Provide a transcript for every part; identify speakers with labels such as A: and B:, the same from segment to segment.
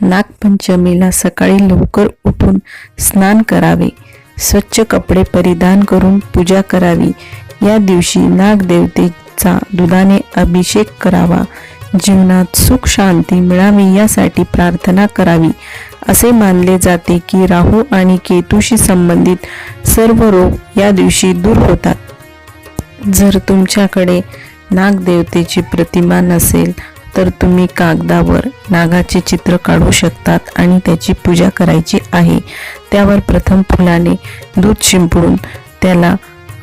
A: नागपंचमीला सकाळी लवकर उठून स्नान करावे. स्वच्छ कपडे परिधान करून पूजा करावी. या दिवशी नागदेवतेचा दुधाने अभिषेक करावा. जीवनात सुख शांती मिळावी यासाठी प्रार्थना करावी. असे मानले जाते की राहू आणि केतूशी संबंधित सर्व रोग या दिवशी दूर होतात. जर तुमच्याकडे नागदेवतेची प्रतिमा नसेल तर तुम्ही कागदावर नागाचे चित्र काढू शकतात आणि त्याची पूजा करायची आहे. त्यावर प्रथम फुलाने दूध शिंपडून त्याला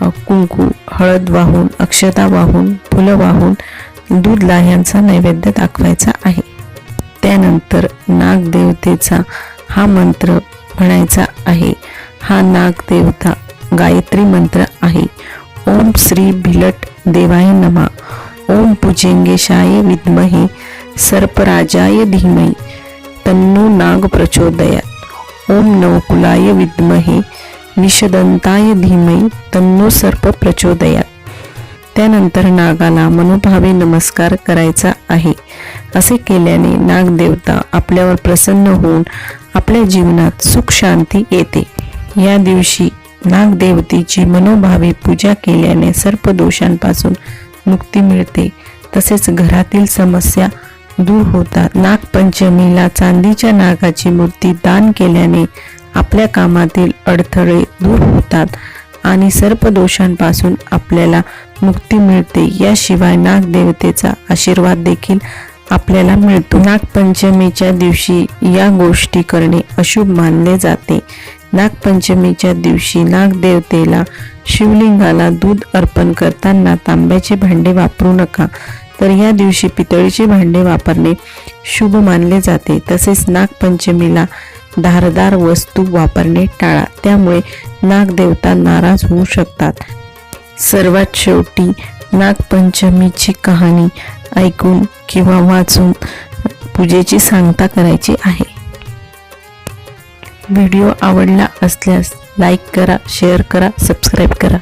A: कुंकू हळद वाहून अक्षता वाहून फुलं वाहून दूध लाह्यांचा नैवेद्य दाखवायचा आहे. त्यानंतर नागदेवतेचा हा मंत्र म्हणायचा आहे. हा नागदेवता गायत्री मंत्र आहे. ओम श्री भिलट देवाय नमा. ओम भुजंगेशाय विद्महे सर्पराजाय धीमहि तन्नो नाग प्रचोदयात। ओम नवकुलाय विद्महे विषदंताय धीमहि तन्नो सर्प प्रचोदयात। त्यानंतर नागाला मनोभावे नमस्कार करायचा आहे. असे केल्याने नागदेवता आपल्यावर प्रसन्न होऊन आपल्या जीवनात सुख शांती येते. या दिवशी नागदेवतेची मनोभावे पूजा केल्याने सर्प दोषांपासून मुक्ती मिळते. तसेच घरातील समस्या दूर होतात. नागपंचमीला चांदीच्या नागाची मूर्ती दान केल्याने आपल्या कामातील अडथळे दूर होतात आणि सर्पदोषांपासून आपल्याला मुक्ती मिळते. याशिवाय नागदेवतेचा आशीर्वाद देखील आपल्याला मिळतो. नागपंचमीच्या दिवशी या गोष्टी करणे अशुभ मानले जाते. नागपंचमीच्या दिवशी नागदेवतेला शिवलिंगाला दूध अर्पण करताना तांब्याचे भांडे वापरू नका. तर या दिवशी पितळीचे भांडे वापरणे शुभ मानले जाते. तसेच नागपंचमीला धारदार वस्तू वापरणे टाळा. त्यामुळे नागदेवता नाराज होऊ शकतात. सर्वात शेवटी नागपंचमीची कहाणी ऐकून किंवा वाचून पूजेची सांगता करायची आहे. व्हिडिओ आवडला असल्यास लाईक करा शेअर करा सबस्क्राईब करा.